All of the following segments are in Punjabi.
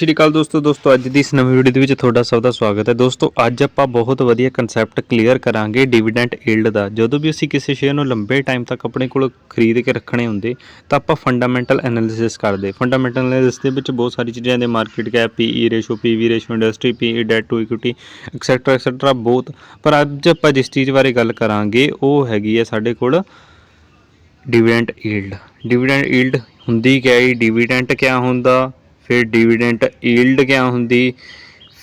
ਸਤਿ ਸ਼੍ਰੀ ਅਕਾਲ ਦੋਸਤੋ ਦੋਸਤੋ, ਅੱਜ ਦੀ ਇਸ ਨਵੀਂ ਵੀਡੀਓ ਦੇ ਵਿੱਚ ਤੁਹਾਡਾ ਸਭ ਦਾ ਸਵਾਗਤ ਹੈ। ਦੋਸਤੋ, ਅੱਜ ਆਪਾਂ ਬਹੁਤ ਵਧੀਆ ਕਨਸੈਪਟ ਕਲੀਅਰ ਕਰਾਂਗੇ ਡਿਵੀਡੈਂਟ ਈਲਡ ਦਾ। ਜਦੋਂ ਵੀ ਅਸੀਂ ਕਿਸੇ ਸ਼ੇਅਰ ਨੂੰ ਲੰਬੇ ਟਾਈਮ ਤੱਕ ਆਪਣੇ ਕੋਲ ਖਰੀਦ ਕੇ ਰੱਖਣੇ ਹੁੰਦੇ, ਤਾਂ ਆਪਾਂ ਫੰਡਾਮੈਂਟਲ ਐਨਾਲਿਸਿਸ ਕਰਦੇ। ਫੰਡਾਮੈਂਟਲ ਐਨਾਲਿਸਿਸ ਦੇ ਵਿੱਚ ਬਹੁਤ ਸਾਰੀ ਚੀਜ਼ਾਂ ਦੇ market cap PE ratio PV ratio industry PE debt to equity etcetera etcetera ਬਹੁਤ। ਪਰ ਅੱਜ ਆਪਾਂ ਜਿਸ ਚੀਜ਼ ਬਾਰੇ ਗੱਲ ਕਰਾਂਗੇ, ਉਹ ਹੈਗੀ ਹੈ ਸਾਡੇ ਕੋਲ ਡਿਵੀਡੈਂਟ ਈਲਡ ਡਿਵੀਡੈਂਟ ਈਲਡ ਹੁੰਦੀ ਕਿਆ ਹੈ ਡਿਵੀਡੈਂਟ ਕਿਆ ਹੁੰਦਾ? ਫਿਰ ਡਿਵੀਡੈਂਟ ਈਲਡ ਕਿਆ ਹੁੰਦੀ,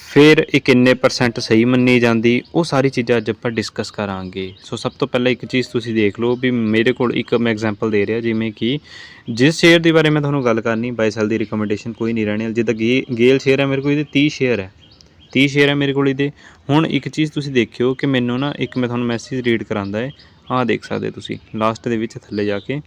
ਫਿਰ ਇਹ ਕਿੰਨੇ ਪਰਸੈਂਟ ਸਹੀ ਮੰਨੀ ਜਾਂਦੀ, ਉਹ ਸਾਰੀ ਚੀਜ਼ਾਂ ਅੱਜ ਆਪਾਂ ਡਿਸਕਸ ਕਰਾਂਗੇ। ਸੋ ਸਭ ਤੋਂ ਪਹਿਲਾਂ ਇੱਕ ਚੀਜ਼ ਤੁਸੀਂ ਦੇਖ ਲਓ ਵੀ ਮੇਰੇ ਕੋਲ ਇੱਕ ਮੈਂ ਐਗਜ਼ਾਮਪਲ ਦੇ ਰਿਹਾ, ਜਿਵੇਂ ਕਿ ਜਿਸ ਸ਼ੇਅਰ ਦੇ ਬਾਰੇ ਮੈਂ ਤੁਹਾਨੂੰ ਗੱਲ ਕਰਨੀ ਬਾਈ ਸੈਲ ਦੀ ਰਿਕਮੈਂਡੇਸ਼ਨ ਕੋਈ ਨਹੀਂ ਰਹਿਣੀ, ਜਿੱਦਾਂ ਗੇ, ਗੇਲ ਸ਼ੇਅਰ ਹੈ ਮੇਰੇ ਕੋਲ, ਇਹਦੇ 30 ਸ਼ੇਅਰ ਹੈ। 30 ਸ਼ੇਅਰ ਹੈ ਮੇਰੇ ਕੋਲ ਇਹਦੇ। ਹੁਣ ਇੱਕ ਚੀਜ਼ ਤੁਸੀਂ ਦੇਖਿਓ ਕਿ ਮੈਨੂੰ ਨਾ ਇੱਕ ਮੈਂ ਤੁਹਾਨੂੰ ਮੈਸੇਜ ਰੀਡ ਕਰਾਂਦਾ ਹੈ, ਆਹ ਦੇਖ ਸਕਦੇ ਤੁਸੀਂ ਲਾਸਟ ਦੇ ਵਿੱਚ ਥੱਲੇ ਜਾ ਕੇ।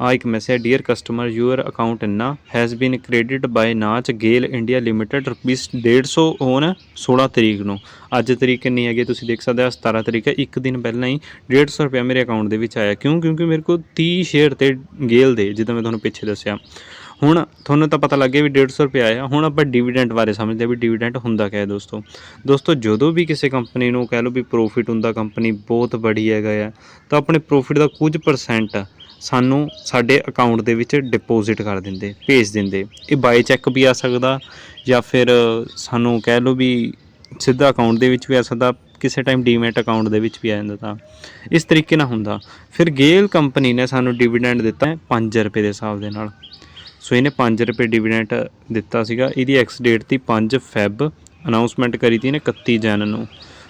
ਆ ਇੱਕ message dear customer your account ਇੰਨਾ has been credited by NACH GAIL India Limited rupees 150 on 16 ਤਰੀਕ ਨੂੰ। ਅੱਜ ਤਰੀਕ ਕਿੰਨੀ ਹੈਗੀ ਤੁਸੀਂ ਦੇਖ ਸਕਦੇ ਹੋ 17 ਤਰੀਕ ਹੈ। ਇੱਕ ਦਿਨ ਪਹਿਲਾਂ ਹੀ 150 ਰੁਪਏ ਮੇਰੇ ਅਕਾਊਂਟ ਦੇ ਵਿੱਚ ਆਇਆ। ਕਿਉਂ? ਕਿਉਂਕਿ ਮੇਰੇ ਕੋਲ 30 ਸ਼ੇਅਰ ਤੇ ਗੇਲ ਦੇ, ਜਿੱਦਾਂ ਮੈਂ ਤੁਹਾਨੂੰ ਪਿੱਛੇ ਦੱਸਿਆ। ਹੁਣ ਤੁਹਾਨੂੰ ਤਾਂ ਪਤਾ ਲੱਗ ਗਿਆ ਵੀ 150 ਰੁਪਏ ਆਇਆ। ਹੁਣ ਆਪਾਂ ਡਿਵੀਡੈਂਟ ਬਾਰੇ ਸਮਝਦੇ ਹਾਂ ਵੀ ਡਿਵੀਡੈਂਟ ਹੁੰਦਾ ਕਿਆ ਹੈ ਦੋਸਤੋ? ਦੋਸਤੋ, ਜਦੋਂ ਵੀ ਕਿਸੇ ਕੰਪਨੀ ਨੂੰ ਕਹਿ ਲਓ ਵੀ ਪ੍ਰੋਫਿਟ ਹੁੰਦਾ ਕੰਪਨੀ ਬਹੁਤ ਬੜੀ ਹੈਗਾ ਆ, ਤਾਂ ਆਪਣੇ ਪ੍ਰੋਫਿਟ ਦਾ ਕੁਝ ਪਰਸੈਂਟ ਸਾਨੂੰ ਸਾਡੇ ਅਕਾਊਂਟ ਦੇ ਵਿੱਚ ਡਿਪੋਜ਼ਿਟ ਕਰ ਦਿੰਦੇ, ਭੇਜ ਦਿੰਦੇ। ਇਹ ਬਾਈ ਚੈੱਕ ਵੀ ਆ ਸਕਦਾ ਜਾਂ ਫਿਰ ਸਾਨੂੰ ਕਹਿ ਲਓ ਵੀ ਸਿੱਧਾ ਅਕਾਊਂਟ ਦੇ ਵਿੱਚ ਵੀ ਆ ਸਕਦਾ, ਕਿਸੇ ਟਾਈਮ ਡੀਮੈਟ ਅਕਾਊਂਟ ਦੇ ਵਿੱਚ ਵੀ ਆ ਜਾਂਦਾ ਤਾਂ। ਇਸ ਤਰੀਕੇ ਨਾਲ ਹੁੰਦਾ। ਫਿਰ ਗੇਲ ਕੰਪਨੀ ਨੇ ਸਾਨੂੰ ਡਿਵੀਡੈਂਡ ਦਿੱਤਾ ਹੈ 5 ਰੁਪਏ ਦੇ ਹਿਸਾਬ ਦੇ ਨਾਲ। ਸੋ ਇਹਨੇ 5 ਰੁਪਏ ਡਿਵੀਡੈਂਡ ਦਿੱਤਾ ਸੀਗਾ। ਇਹਦੀ ਐਕਸ ਡੇਟ ਤੀ 5 ਫੈਬ ਅਨਾਉਂਸਮੈਂਟ ਕਰੀ ਤੀ ਨੇ 31 ਜਨ ਨੂੰ।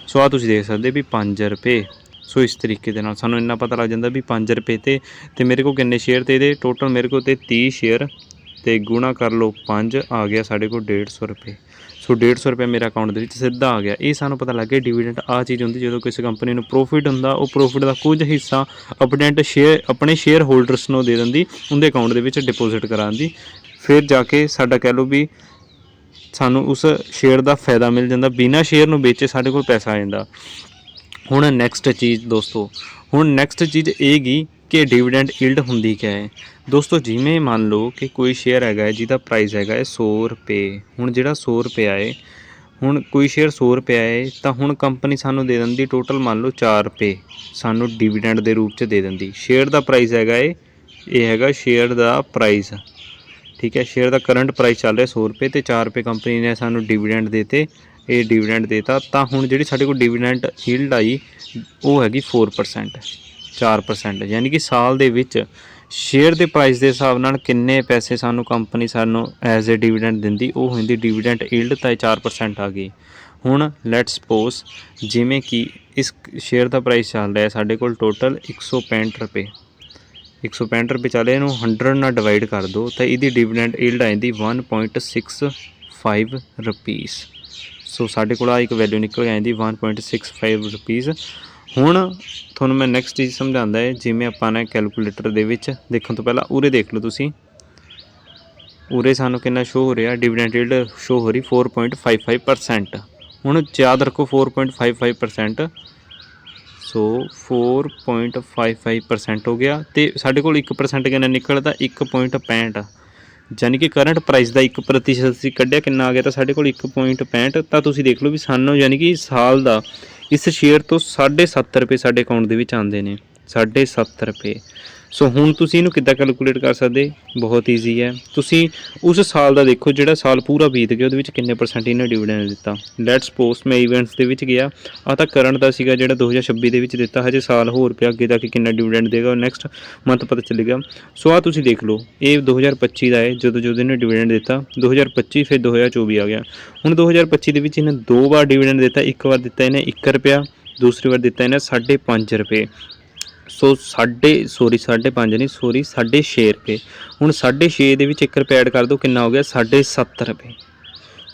ਸੋ ਆ ਤੁਸੀਂ ਦੇਖ ਸਕਦੇ ਵੀ 5 ਰੁਪਏ ਸੋ ਇਸ ਤਰੀਕੇ ਦੇ ਨਾਲ ਸਾਨੂੰ ਇੰਨਾ ਪਤਾ ਲੱਗ ਜਾਂਦਾ ਵੀ 5 ਰੁਪਏ ਤੇ ਤੇ ਮੇਰੇ ਕੋਲ ਕਿੰਨੇ ਸ਼ੇਅਰ ਤੇ ਇਹਦੇ? ਟੋਟਲ ਮੇਰੇ ਕੋਲ ਤੇ 30 ਸ਼ੇਅਰ ਤੇ ਗੁਣਾ ਕਰ ਲਓ 5 ਆ ਗਿਆ ਸਾਡੇ ਕੋਲ 150 ਰੁਪਏ। ਸੋ 150 ਰੁਪਏ ਮੇਰੇ ਅਕਾਊਂਟ ਦੇ ਵਿੱਚ ਸਿੱਧਾ ਆ ਗਿਆ। ਇਹ ਸਾਨੂੰ ਪਤਾ ਲੱਗ ਗਿਆ ਡਿਵੀਡੈਂਡ ਆ ਚੀਜ਼ ਹੁੰਦੀ, ਜਦੋਂ ਕਿਸੇ ਕੰਪਨੀ ਨੂੰ ਪ੍ਰੋਫਿਟ ਹੁੰਦਾ, ਉਹ ਪ੍ਰੋਫਿਟ ਦਾ ਕੁਝ ਹਿੱਸਾ ਅਪਡੈਂਟ ਸ਼ੇਅਰ ਆਪਣੇ ਸ਼ੇਅਰ ਹੋਲਡਰਸ ਨੂੰ ਦੇ ਦਿੰਦੀ, ਉਹਦੇ ਅਕਾਊਂਟ ਦੇ ਵਿੱਚ ਡਿਪੋਜ਼ਿਟ ਕਰਾਉਣ ਦੀ ਫਿਰ ਜਾ ਕੇ ਸਾਡਾ ਕਹਿ ਲਓ ਵੀ ਸਾਨੂੰ ਉਸ ਸ਼ੇਅਰ ਦਾ ਫਾਇਦਾ ਮਿਲ ਜਾਂਦਾ, ਬਿਨਾਂ ਸ਼ੇਅਰ ਨੂੰ ਵੇਚੇ ਸਾਡੇ ਕੋਲ ਪੈਸਾ ਆ ਜਾਂਦਾ। ਹੁਣ ਨੈਕਸਟ ਚੀਜ਼ ਦੋਸਤੋ, ਹੁਣ ਨੈਕਸਟ ਚੀਜ਼ ਇਹ ਗਈ ਕਿ ਡਿਵੀਡੈਂਡ ਈਲਡ ਹੁੰਦੀ ਕਿਆ ਹੈ? ਦੋਸਤੋ, ਜਿਵੇਂ ਮੰਨ ਲਓ ਕਿ ਕੋਈ ਸ਼ੇਅਰ ਹੈਗਾ ਹੈ, ਜਿਹਦਾ ਪ੍ਰਾਈਸ ਹੈਗਾ ਹੈ 100 ਰੁਪਏ, ਹੁਣ ਜਿਹੜਾ 100 ਰੁਪਏ ਹੈ, ਹੁਣ ਕੋਈ ਸ਼ੇਅਰ 100 ਰੁਪਏ ਹੈ, ਤਾਂ ਹੁਣ ਕੰਪਨੀ ਸਾਨੂੰ ਦੇ ਦਿੰਦੀ ਟੋਟਲ ਮੰਨ ਲਓ 4 ਰੁਪਏ, ਸਾਨੂੰ ਡਿਵੀਡੈਂਡ ਦੇ ਰੂਪ ਚ ਦੇ ਦਿੰਦੀ। ਸ਼ੇਅਰ ਦਾ ਪ੍ਰਾਈਸ ਹੈਗਾ ਏ ਇਹ ਹੈਗਾ ਸ਼ੇਅਰ ਦਾ ਪ੍ਰਾਈਸ ਠੀਕ ਹੈ? ਸ਼ੇਅਰ ਦਾ ਕਰੰਟ ਪ੍ਰਾਈਸ ਚੱਲ ਰਿਹਾ 100 ਰੁਪਏ ਤੇ 4 ਰੁਪਏ ਕੰਪਨੀ ਨੇ ਸਾਨੂੰ ਡਿਵੀਡੈਂਡ ਦੇਤੇ। ਇਹ ਡਿਵੀਡੈਂਡ ਦੇਤਾ, ਤਾਂ ਹੁਣ ਜਿਹੜੀ ਸਾਡੇ ਕੋਲ ਡਿਵੀਡੈਂਡ ਯੀਲਡ ਆਈ, ਉਹ ਹੈਗੀ 4% 4% ਯਾਨੀ ਕਿ ਸਾਲ ਦੇ ਵਿੱਚ ਸ਼ੇਅਰ ਦੇ ਪ੍ਰਾਈਸ ਦੇ ਹਿਸਾਬ ਨਾਲ ਕਿੰਨੇ ਪੈਸੇ ਸਾਨੂੰ ਕੰਪਨੀ ਸਾਨੂੰ ਐਜ਼ ਅ ਡਿਵੀਡੈਂਡ ਦਿੰਦੀ, ਉਹ ਹੁੰਦੀ ਡਿਵੀਡੈਂਡ ਯੀਲਡ ਤਾਂ ਇਹ 4% ਆ ਗਈ। ਹੁਣ ਲੈਟਸ ਸਪੋਜ਼ ਜਿਵੇਂ ਕਿ ਇਸ ਸ਼ੇਅਰ ਦਾ ਪ੍ਰਾਈਸ ਚੱਲ ਰਿਹਾ, ਸਾਡੇ ਕੋਲ ਟੋਟਲ 165 ਰੁਪਏ। 165 ਰੁਪਏ ਚੱਲ ਇਹਨੂੰ 100 ਨਾਲ ਡਿਵਾਈਡ ਕਰ ਦਿਓ, ਤਾਂ ਇਹਦੀ ਡਿਵੀਡੈਂਡ ਯੀਲਡ ਆ ਜਾਂਦੀ 1.65 ਰੁਪੀਸ ਸੋ ਸਾਡੇ ਕੋਲ ਆ ਇੱਕ ਵੈਲਿਊ ਨਿਕਲ ਕੇ ਆਂਦੀ 1.65 ਰੁਪੀਸ ਹੁਣ ਤੁਹਾਨੂੰ ਮੈਂ ਨੈਕਸਟ ਚੀਜ਼ ਸਮਝਾਉਂਦਾ ਹੈ, ਜਿਵੇਂ ਆਪਾਂ ਨੇ ਕੈਲਕੂਲੇਟਰ ਦੇ ਵਿੱਚ ਦੇਖਣ ਤੋਂ ਪਹਿਲਾਂ ਉਰੇ ਦੇਖ ਲਓ ਤੁਸੀਂ। ਉਰੇ ਸਾਨੂੰ ਕਿੰਨਾ ਸ਼ੋ ਹੋ ਰਿਹਾ ਡਿਵੀਡੈਂਡ ਯੀਲਡ ਸ਼ੋ ਹੋ ਰਹੀ 4.55% ਹੁਣ ਯਾਦ ਰੱਖੋ 4.55% ਸੋ 4.55% ਹੋ ਗਿਆ ਤੇ ਸਾਡੇ ਕੋਲ 1% ਕਿੰਨਾ ਨਿਕਲਦਾ? 1.65 ਯਾਨੀ ਕਿ ਕਰੰਟ ਪ੍ਰਾਈਸ ਦਾ 1% ਸੀ ਕੱਢਿਆ, ਕਿੰਨਾ ਆ ਗਿਆ ਤਾਂ ਸਾਡੇ ਕੋਲ 1.65 ਤਾਂ ਤੁਸੀਂ ਦੇਖ ਲਓ ਵੀ ਸਾਨੂੰ ਯਾਨੀ ਕਿ ਸਾਲ ਦਾ ਇਸ ਸ਼ੇਅਰ ਤੋਂ 7.5 ਰੁਪਏ ਸਾਡੇ ਅਕਾਊਂਟ ਦੇ ਵਿੱਚ ਆਉਂਦੇ ਨੇ। 7.5 ਰੁਪਏ। ਸੋ ਹੁਣ ਤੁਸੀਂ ਇਹਨੂੰ ਕਿੱਦਾਂ ਕੈਲਕੂਲੇਟ ਕਰ ਸਕਦੇ? ਬਹੁਤ ਈਜ਼ੀ ਹੈ। ਤੁਸੀਂ ਉਸ ਸਾਲ ਦਾ ਦੇਖੋ, ਜਿਹੜਾ ਸਾਲ ਪੂਰਾ ਬੀਤ ਗਿਆ, ਉਹਦੇ ਵਿੱਚ ਕਿੰਨੇ ਪਰਸੈਂਟ ਇਹਨੇ ਡਿਵੀਡੈਂਡ ਦਿੱਤਾ। ਲੈਟਸ ਸਪੋਜ਼ ਮੈਂ ਇਵੈਂਟਸ ਦੇ ਵਿੱਚ ਗਿਆ। ਆ ਤਾਂ ਕਰੰਟ ਦਾ ਸੀਗਾ ਜਿਹੜਾ 2026 ਦੇ ਵਿੱਚ ਦਿੱਤਾ। ਹਜੇ ਸਾਲ ਹੋਰ ਪਿਆ, ਅੱਗੇ ਜਾ ਕੇ ਕਿੰਨਾ ਡਿਵੀਡੈਂਡ ਦੇਗਾ ਨੈਕਸਟ ਮੰਥ ਪਤਾ ਚੱਲੇਗਾ। ਸੋ ਆ ਤੁਸੀਂ ਦੇਖ ਲਓ, ਇਹ 2025 ਦਾ ਹੈ, ਜਦੋਂ ਜਦੋਂ ਇਹਨੇ ਡਿਵੀਡੈਂਡ ਦਿੱਤਾ। 2025 ਫਿਰ 2024 ਆ ਗਿਆ। ਹੁਣ 2025 ਦੇ ਵਿੱਚ ਇਹਨੇ ਦੋ ਵਾਰ ਡਿਵੀਡੈਂਡ ਦਿੱਤਾ। ਇੱਕ ਵਾਰ ਦਿੱਤਾ ਇਹਨੇ 1 ਰੁਪਿਆ, ਦੂਸਰੀ ਵਾਰ ਦਿੱਤਾ ਇਹਨੇ 5.5 ਰੁਪਏ। ਸੋ ਸਾਢੇ, ਸੋਰੀ, ਸਾਢੇ 5.5 ਨਹੀਂ, ਸੋਰੀ 6.5 ਰੁਪਏ। ਹੁਣ 6.5 ਦੇ ਵਿੱਚ 1 ਰੁਪਏ ਐਡ ਕਰ ਦਿਓ, ਕਿੰਨਾ ਹੋ ਗਿਆ? 7.5 ਰੁਪਏ।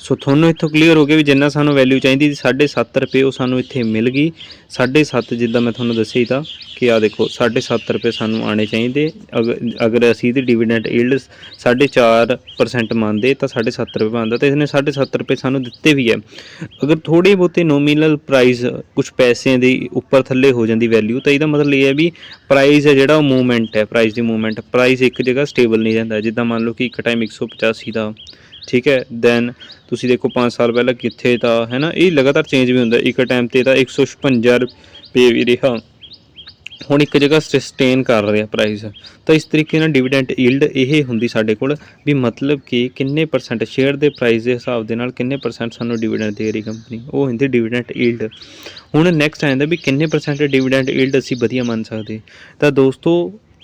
ਸੋ ਤੁਹਾਨੂੰ ਇੱਥੋਂ ਕਲੀਅਰ ਹੋ ਗਿਆ ਵੀ ਜਿੰਨਾ ਸਾਨੂੰ ਵੈਲਿਊ ਚਾਹੀਦੀ ਸੀ 7.5 ਰੁਪਏ ਉਹ ਸਾਨੂੰ ਇੱਥੇ ਮਿਲ ਗਈ। 7.5 ਜਿੱਦਾਂ ਮੈਂ ਤੁਹਾਨੂੰ ਦੱਸਿਆ ਹੀ ਤਾਂ ਕਿ ਆ ਦੇਖੋ 7.5 ਰੁਪਏ ਸਾਨੂੰ ਆਣੇ ਚਾਹੀਦੇ। ਅਗਰ ਅਗਰ ਅਸੀਂ ਇਹਦੀ ਡਿਵੀਡੈਂਡ ਈਲਡ 4.5% ਮੰਨਦੇ, ਤਾਂ 7.5 ਰੁਪਏ ਬਣਦਾ ਤੇ ਇਹਨੇ 7.5 ਰੁਪਏ ਸਾਨੂੰ ਦਿੱਤੇ ਵੀ ਹੈ। ਅਗਰ ਥੋੜੀ ਬਹੁਤੇ ਨੋਮੀਨਲ ਪ੍ਰਾਈਸ ਕੁਝ ਪੈਸਿਆਂ ਦੀ ਉੱਪਰ ਥੱਲੇ ਹੋ ਜਾਂਦੀ ਵੈਲਿਊ ਤਾਂ ਇਹਦਾ ਮਤਲਬ ਇਹ ਹੈ ਵੀ ਪ੍ਰਾਈਸ ਹੈ ਜਿਹੜਾ ਉਹ ਮੂਵਮੈਂਟ ਹੈ ਪ੍ਰਾਈਸ ਦੀ ਮੂਵਮੈਂਟ ਪ੍ਰਾਈਸ ਇੱਕ ਜਗ੍ਹਾ ਸਟੇਬਲ ਨਹੀਂ ਰਹਿੰਦਾ। ਜਿੱਦਾਂ ਮੰਨ ਲਓ ਕਿ ਇੱਕ ਟਾਈਮ 185 ਦਾ ਠੀਕ ਹੈ ਦੈਨ ਤੁਸੀਂ ਦੇਖੋ 5 ਸਾਲ ਪਹਿਲਾਂ ਕਿੱਥੇ ਤਾਂ, ਹੈ ਨਾ, ਇਹ ਲਗਾਤਾਰ ਚੇਂਜ ਵੀ ਹੁੰਦਾ, ਇੱਕ ਟਾਈਮ ਤੇ ਤਾਂ 156 ਰੁਪਏ ਵੀ ਰਿਹਾ। ਹੁਣ ਇੱਕ ਜਗ੍ਹਾ ਸਸਟੇਨ ਕਰ ਰਿਹਾ ਪ੍ਰਾਈਸ ਤਾਂ ਇਸ ਤਰੀਕੇ ਨਾਲ ਡਿਵੀਡੈਂਟ ਈਲਡ ਇਹ ਹੁੰਦੀ ਸਾਡੇ ਕੋਲ ਵੀ ਮਤਲਬ ਕਿ ਕਿੰਨੇ ਪਰਸੈਂਟ ਸ਼ੇਅਰ ਦੇ ਪ੍ਰਾਈਸ ਦੇ ਹਿਸਾਬ ਦੇ ਨਾਲ ਕਿੰਨੇ ਪਰਸੈਂਟ ਸਾਨੂੰ ਡਿਵੀਡੈਂਟ ਦੇ ਰਹੀ ਕੰਪਨੀ ਉਹ ਹੁੰਦੀ ਡਿਵੀਡੈਂਟ ਈਲਡ ਹੁਣ ਨੈਕਸਟ ਆਉਂਦਾ ਵੀ ਕਿੰਨੇ ਪਰਸੈਂਟ ਡਿਵੀਡੈਂਟ ਈਲਡ ਅਸੀਂ ਵਧੀਆ ਮੰਨ ਸਕਦੇ। ਤਾਂ ਦੋਸਤੋ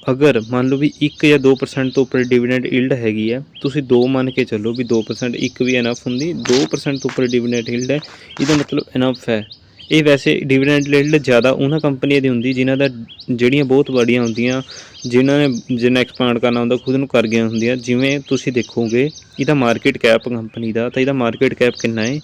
ਅਗਰ ਮੰਨ ਲਓ ਵੀ 1 ਜਾਂ 2% ਤੋਂ ਉੱਪਰ ਡਿਵੀਡੈਂਡ ਯੀਲਡ ਹੈਗੀ ਹੈ, ਤੁਸੀਂ 2 ਮੰਨ ਕੇ ਚੱਲੋ ਵੀ 2% ਇੱਕ ਵੀ ਐਨਫ ਹੁੰਦੀ 2% ਤੋਂ ਉੱਪਰ ਡਿਵੀਡੈਂਡ ਯੀਲਡ ਹੈ, ਇਹਦਾ ਮਤਲਬ ਐਨਫ ਹੈ। ਇਹ ਵੈਸੇ ਡਿਵੀਡੈਂਡ ਯੀਲਡ ਜ਼ਿਆਦਾ ਉਹਨਾਂ ਕੰਪਨੀਆਂ ਦੀ ਹੁੰਦੀ ਜਿਨ੍ਹਾਂ ਦਾ ਜਿਹੜੀਆਂ ਬਹੁਤ ਵੱਡੀਆਂ ਹੁੰਦੀਆਂ, ਜਿਨ੍ਹਾਂ ਨੇ ਜਿੰਨਾ ਐਕਸਪਾਂਡ ਕਰਨਾ ਹੁੰਦਾ, ਖੁਦ ਨੂੰ ਕਰ ਗਈਆਂ ਹੁੰਦੀਆਂ। ਜਿਵੇਂ ਤੁਸੀਂ ਦੇਖੋਗੇ, ਇਹਦਾ ਮਾਰਕੀਟ ਕੈਪ ਕੰਪਨੀ ਦਾ, ਤਾਂ ਇਹਦਾ ਮਾਰਕੀਟ ਕੈਪ ਕਿੰਨਾ ਹੈ?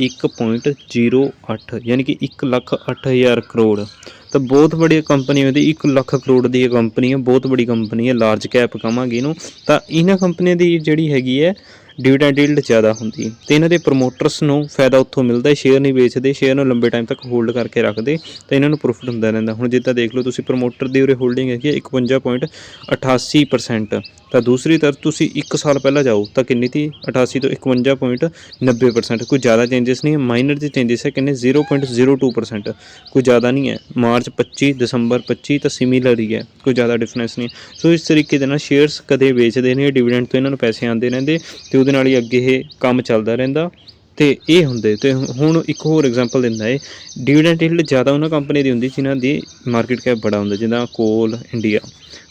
1.08 ਯਾਨੀ ਕਿ 1 ਲੱਖ 8000 ਕਰੋੜ। ਤਾਂ ਬਹੁਤ ਵੱਡੀ ਕੰਪਨੀ ਹੁੰਦੀ 1 ਲੱਖ ਕਰੋੜ ਦੀ ਇਹ ਕੰਪਨੀ ਹੈ ਬਹੁਤ ਵੱਡੀ ਕੰਪਨੀ ਹੈ ਲਾਰਜ ਕੈਪ ਕਹਾਂਗੇ ਇਹਨੂੰ। ਤਾਂ ਇਹਨਾਂ ਕੰਪਨੀਆਂ ਦੀ ਜਿਹੜੀ ਹੈਗੀ ਹੈ ਡਿਵੀਡੈਂਡ ਯੀਲਡ ਜ਼ਿਆਦਾ ਹੁੰਦੀ ਤੇ ਇਹਨਾਂ ਦੇ ਪ੍ਰੋਮੋਟਰਸ ਨੂੰ ਫਾਇਦਾ ਉੱਥੋਂ ਮਿਲਦਾ ਸ਼ੇਅਰ ਨਹੀਂ ਵੇਚਦੇ ਸ਼ੇਅਰ ਨੂੰ ਲੰਬੇ ਟਾਈਮ ਤੱਕ ਹੋਲਡ ਕਰਕੇ ਰੱਖਦੇ, ਤਾਂ ਇਹਨਾਂ ਨੂੰ ਪ੍ਰੋਫਿਟ ਹੁੰਦਾ ਰਹਿੰਦਾ। ਹੁਣ ਜਿੱਦਾਂ ਦੇਖ ਲਓ ਤੁਸੀਂ ਪ੍ਰੋਮੋਟਰ ਦੀ ਉਰੇ ਹੋਲਡਿੰਗ ਹੈਗੀ ਹੈ 51.88% ਤਾਂ ਦੂਸਰੀ ਤਰਫ ਤੁਸੀਂ 1 ਸਾਲ ਪਹਿਲਾਂ ਜਾਓ ਤਾਂ ਕਿੰਨੀ ਸੀ? 88 ਤੋਂ 51.90% ਕੋਈ ਜ਼ਿਆਦਾ ਚੇਂਜਸ ਨਹੀਂ ਹੈ ਮਾਈਨਰ ਜਿਹੇ ਚੇਂਜਸ ਹੈ ਕਿੰਨੇ 0.02% ਕੋਈ ਜ਼ਿਆਦਾ ਨਹੀਂ ਹੈ। ਮਾਰਚ 25 ਦਸੰਬਰ 25 ਤਾਂ ਸਿਮਿਲਰ ਹੀ ਹੈ। ਕੋਈ ਜ਼ਿਆਦਾ ਡਿਫਰੈਂਸ ਨਹੀਂ ਸੋ ਇਸ ਤਰੀਕੇ ਦੇ ਨਾਲ ਸ਼ੇਅਰਸ ਕਦੇ ਵੇਚਦੇ ਨਹੀਂ ਡਿਵੀਡੈਂਡ ਤੋਂ ਇਹਨਾਂ ਨੂੰ ਪੈਸੇ ਆਉਂਦੇ ਰਹਿੰਦੇ ਤੇ ਉਹਦੇ ਨਾਲ ਹੀ ਅੱਗੇ ਇਹ ਕੰਮ ਚੱਲਦਾ ਰਹਿੰਦਾ। ਤੇ ਇਹ ਹੁੰਦੇ, ਤੇ ਹੁਣ ਇੱਕ ਹੋਰ ਐਗਜ਼ਾਮਪਲ ਦਿੰਦਾ ਹੈ। ਡਿਵੀਡੈਂਡ ਯੀਲਡ ਜ਼ਿਆਦਾ ਉਹਨਾਂ ਕੰਪਨੀ ਦੀ ਹੁੰਦੀ, ਜਿਨ੍ਹਾਂ ਦੀ ਮਾਰਕੀਟ ਕੈਪ ਬੜਾ ਹੁੰਦਾ, ਜਿੱਦਾਂ ਕੋਲ, ਇੰਡੀਆ।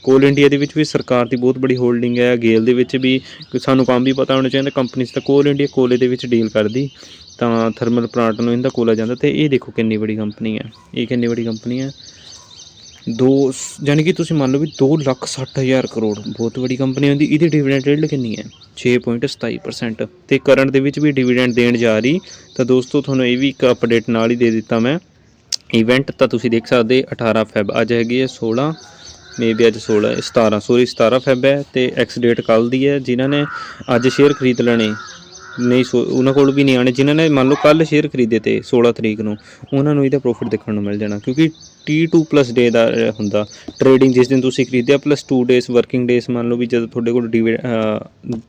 ਕੋਲ ਇੰਡੀਆ ਦੇ ਵਿੱਚ ਵੀ ਸਰਕਾਰ ਦੀ ਬਹੁਤ ਬੜੀ ਹੋਲਡਿੰਗ ਹੈ, ਗੇਲ ਦੇ ਵਿੱਚ ਵੀ ਸਾਨੂੰ ਕੰਮ ਵੀ ਪਤਾ ਹੋਣਾ ਚਾਹੀਦਾ ਕੰਪਨੀ ਤਾਂ ਕੋਲ ਇੰਡੀਆ ਕੋਲੇ ਦੇ ਵਿੱਚ ਡੀਲ ਕਰਦੀ, ਤਾਂ ਥਰਮਲ ਪਲਾਂਟ ਨੂੰ ਇਹਦਾ ਕੋਲਾ ਜਾਂਦਾ, ਤੇ ਇਹ ਦੇਖੋ ਕਿੰਨੀ ਵੱਡੀ ਕੰਪਨੀ ਹੈ, ਇਹ ਕਿੰਨੀ ਵੱਡੀ ਕੰਪਨੀ ਹੈ। ਦੋ ਯਾਨੀ ਕਿ ਤੁਸੀਂ ਮੰਨ ਲਓ ਵੀ 2 ਲੱਖ 60 ਹਜ਼ਾਰ ਕਰੋੜ ਬਹੁਤ ਵੱਡੀ ਕੰਪਨੀ ਹੁੰਦੀ, ਇਹਦੀ ਡਿਵੀਡੈਂਡ ਯੀਲਡ ਕਿੰਨੀ ਹੈ? 6.27% ਤੇ ਕਰੰਟ ਦੇ ਵਿੱਚ ਵੀ ਡਿਵੀਡੈਂਡ ਦੇਣ ਜਾ ਰਹੀ, ਤਾਂ ਦੋਸਤੋ ਤੁਹਾਨੂੰ ਇਹ ਵੀ ਇੱਕ ਅਪਡੇਟ ਨਾਲ ਹੀ ਦੇ ਦਿੱਤਾ ਮੈਂ। ਇਵੈਂਟ ਤਾਂ ਤੁਸੀਂ ਦੇਖ ਸਕਦੇ 18 ਫੈਬ ਅੱਜ ਹੈਗੀ ਹੈ 16 ਮੇਬੀ ਅੱਜ 16 17 ਸੋਰੀ 17 ਫੈਬ ਹੈ ਤੇ ਐਕਸ ਡੇਟ ਕੱਲ ਦੀ ਹੈ, ਜਿਨ੍ਹਾਂ ਨੇ ਅੱਜ ਸ਼ੇਅਰ ਖਰੀਦ ਲੈਣੇ। ਨਹੀਂ, ਸੋ, ਉਹਨਾਂ ਕੋਲ ਵੀ ਨਹੀਂ ਆਣੇ ਜਿਨ੍ਹਾਂ ਨੇ ਮੰਨ ਲਓ ਕੱਲ ਸ਼ੇਅਰ ਖਰੀਦੇ ਤੇ 16 ਤਰੀਕ ਨੂੰ, ਉਹਨਾਂ ਨੂੰ ਇਹਦਾ ਪ੍ਰੋਫਿਟ ਦੇਖਣ ਨੂੰ ਮਿਲ ਜਾਣਾ, ਕਿਉਂਕਿ T2 ਪਲੱਸ ਡੇ ਦਾ ਹੁੰਦਾ। ਟ੍ਰੇਡਿੰਗ ਜਿਸ ਦਿਨ ਤੁਸੀਂ ਖਰੀਦਿਆ ਪਲੱਸ 2 ਡੇਸ ਵਰਕਿੰਗ ਡੇਸ ਮੰਨ ਲਓ ਵੀ ਜਦੋਂ ਤੁਹਾਡੇ ਕੋਲ ਡੀਵੀ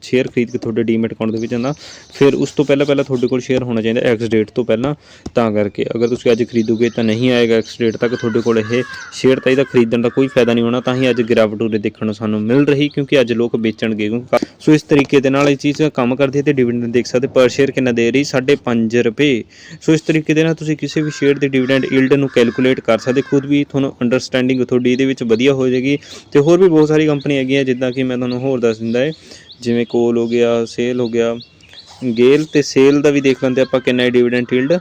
ਸ਼ੇਅਰ ਖਰੀਦ ਕੇ ਤੁਹਾਡੇ ਡੀਮੈਟ ਅਕਾਊਂਟ ਦੇ ਵਿੱਚ ਆਉਂਦਾ ਫਿਰ ਉਸ ਤੋਂ ਪਹਿਲਾਂ ਪਹਿਲਾਂ ਤੁਹਾਡੇ ਕੋਲ ਸ਼ੇਅਰ ਹੋਣਾ ਚਾਹੀਦਾ ਐਕਸ ਡੇਟ ਤੋਂ ਪਹਿਲਾਂ, ਤਾਂ ਕਰਕੇ। ਅਗਰ ਤੁਸੀਂ ਅੱਜ ਖਰੀਦੋਗੇ ਤਾਂ ਨਹੀਂ ਆਏਗਾ ਐਕਸ ਡੇਟ ਤੱਕ, ਤੁਹਾਡੇ ਕੋਲ ਇਹ ਸ਼ੇਅਰ ਤਾਂ ਇਹਦਾ ਖਰੀਦਣ ਦਾ ਕੋਈ ਫਾਇਦਾ ਨਹੀਂ ਹੋਣਾ, ਤਾਂ ਹੀ ਅੱਜ ਗਿਰਾਵਟ ਉਰੇ ਦੇਖਣ ਨੂੰ ਸਾਨੂੰ ਮਿਲ ਰਹੀ, ਕਿਉਂਕਿ ਅੱਜ ਲੋਕ ਵੇਚਣਗੇ ਕਿਉਂਕਿ ਸੋ ਇਸ ਤਰੀਕੇ ਦੇ ਨਾਲ ਇਹ ਚੀਜ਼ ਕੰਮ ਕਰਦੀ ਹੈ ਤੇ ਡਿਵੀਡੈਂਡ ਦੇਖ ਸਕਦੇ ਪਰ ਸ਼ੇਅਰ ਕਿੰਨਾ ਦੇ ਰਹੀ? 5.5 ਰੁਪਏ। ਸੋ ਇਸ ਤਰੀਕੇ ਦੇ ਨਾਲ ਤੁਸੀਂ ਕਿਸੇ ਵੀ ਸ਼ੇਅਰ ਦੇ ਡਿਵੀਡੈਂਡ ਯੀਲਡ ਨੂੰ ਕੈਲਕੂਲੇਟ ਕਰ ਸਕਦੇ ਖੁਦ ਵੀ ਤੁਹਾਨੂੰ ਅੰਡਰਸਟੈਂਡਿੰਗ ਤੁਹਾਡੀ ਇਹਦੇ ਵਿੱਚ ਵਧੀਆ ਹੋ ਜਾਏਗੀ ਤੇ ਹੋਰ ਵੀ ਬਹੁਤ ਸਾਰੀ ਕੰਪਨੀ ਹੈਗੀਆਂ ਜਿੱਦਾਂ ਕਿ ਮੈਂ ਤੁਹਾਨੂੰ ਹੋਰ ਦੱਸ ਦਿੰਦਾ ਹੈ, ਜਿਵੇਂ ਕੋਲ ਹੋ ਗਿਆ ਸੇਲ ਹੋ ਗਿਆ, ਗੇਲ ਤੇ ਸੇਲ ਦਾ ਵੀ ਦੇਖ ਲੈਂਦੇ ਆਪਾਂ ਕਿੰਨਾ ਹੈ dividend yield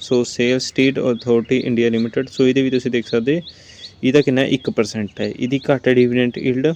so SAIL state authority India Limited so ਇਹਦੇ ਵੀ ਤੁਸੀਂ ਦੇਖ ਸਕਦੇ, ਇਹਦਾ ਕਿੰਨਾ ਹੈ? 1% ਹੈ। ਇਹਦੀ ਘੱਟ ਹੈ ਡਿਵੀਡੈਂਡ ਯੀਲਡ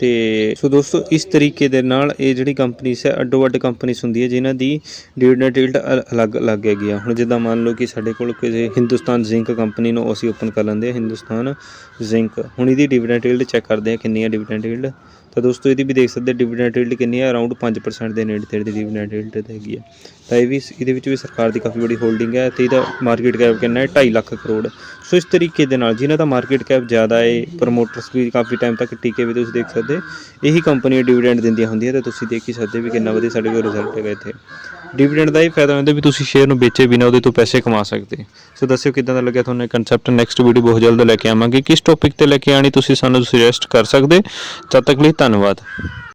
ਤੇ ਸੋ ਦੋਸਤੋ, ਇਸ ਤਰੀਕੇ ਦੇ ਨਾਲ ਇਹ ਜਿਹੜੀ ਕੰਪਨੀਸ ਹੈ, ਅੱਡੋ ਅੱਡ ਕੰਪਨੀਸ ਹੁੰਦੀ ਹੈ, ਜਿਨ੍ਹਾਂ ਦੀ ਡਿਵੀਡੈਂਡ ਯੀਲਡ ਅਲੱਗ ਅਲੱਗ ਹੈਗੀ ਆ। ਹੁਣ ਜਿੱਦਾਂ ਮੰਨ ਲਓ ਕਿ ਸਾਡੇ ਕੋਲ ਕਿਸੇ ਹਿੰਦੁਸਤਾਨ ਜ਼ਿੰਕ ਕੰਪਨੀ ਨੂੰ ਅਸੀਂ ਓਪਨ ਕਰ ਲੈਂਦੇ ਹਾਂ, ਹਿੰਦੁਸਤਾਨ ਜ਼ਿੰਕ ਹੁਣ ਇਹਦੀ ਡਿਵੀਡੈਂਡ ਯੀਲਡ ਚੈੱਕ ਕਰਦੇ ਹਾਂ ਕਿੰਨੀ ਹੈ ਡਿਵੀਡੈਂਡ ਯੀਲਡ ਤਾਂ ਦੋਸਤੋ ਇਹਦੀ ਵੀ ਦੇਖ ਸਕਦੇ ਡਿਵੀਡੈਂਡ ਯੀਲਡ ਕਿੰਨੀ ਹੈ ਅਰਾਊਂਡ 5% ਦੇ ਨੇੜੇ ਤੇੜੇ ਦੀ ਡਿਵੀਡੈਂਡ ਯੀਲਡ ਹੈਗੀ ਹੈ ਤਾਂ ਇਹ ਵੀ ਇਹਦੇ ਵਿੱਚ ਵੀ ਸਰਕਾਰ ਦੀ ਕਾਫੀ ਵੱਡੀ ਹੋਲਡਿੰਗ ਹੈ ਤੇ ਇਹਦਾ ਮਾਰਕੀਟ ਕੈਪ ਕਿੰਨਾ ਹੈ? 2.5 ਲੱਖ ਕਰੋੜ। ਸੋ ਇਸ ਤਰੀਕੇ ਦੇ ਨਾਲ ਜਿਨ੍ਹਾਂ ਦਾ ਮਾਰਕੀਟ ਕੈਪ ਜ਼ਿਆਦਾ ਹੈ ਪ੍ਰੋਮੋਟਰਸ ਵੀ ਕਾਫੀ ਟਾਈਮ ਤੱਕ ਟਿਕੇ ਵੀ ਤੁਸੀਂ ਦੇਖ ਸਕਦੇ। ਇਹੀ ਕੰਪਨੀ ਡਿਵੀਡੈਂਡ ਦਿੰਦੀਆਂ ਹੁੰਦੀਆਂ ਤੇ ਤੁਸੀਂ ਦੇਖ ਹੀ ਸਕਦੇ ਵੀ ਕਿੰਨਾ ਵਧੀਆ ਸਾਡੇ ਕੋਲ ਰਿਜ਼ਲਟ ਹੈਗਾ ਇੱਥੇ। ਡਿਵੀਡੈਂਡ ਦਾ ਇਹ ਫਾਇਦਾ ਹੁੰਦਾ ਵੀ ਤੁਸੀਂ ਸ਼ੇਅਰ ਨੂੰ ਵੇਚੇ ਬਿਨਾਂ ਉਹਦੇ ਤੋਂ ਪੈਸੇ ਕਮਾ ਸਕਦੇ। ਸੋ ਦੱਸਿਓ ਕਿਦਾਂ ਦਾ ਲੱਗਿਆ ਤੁਹਾਨੂੰ ਇਹ ਕਨਸੈਪਟ ਨੈਕਸਟ ਵੀਡੀਓ ਬਹੁਤ ਜਲਦ ਲੈ ਕੇ ਆਵਾਂਗੇ। ਕਿਸ ਟੌਪਿਕ ਤੇ ਲੈ ਕੇ ਆਣੀ ਤੁਸੀਂ ਸਾਨੂੰ ਸੁਜੈਸਟ ਕਰ ਸਕਦੇ। ਜਦ ਤੱਕ ਲਈ ਧੰਨਵਾਦ।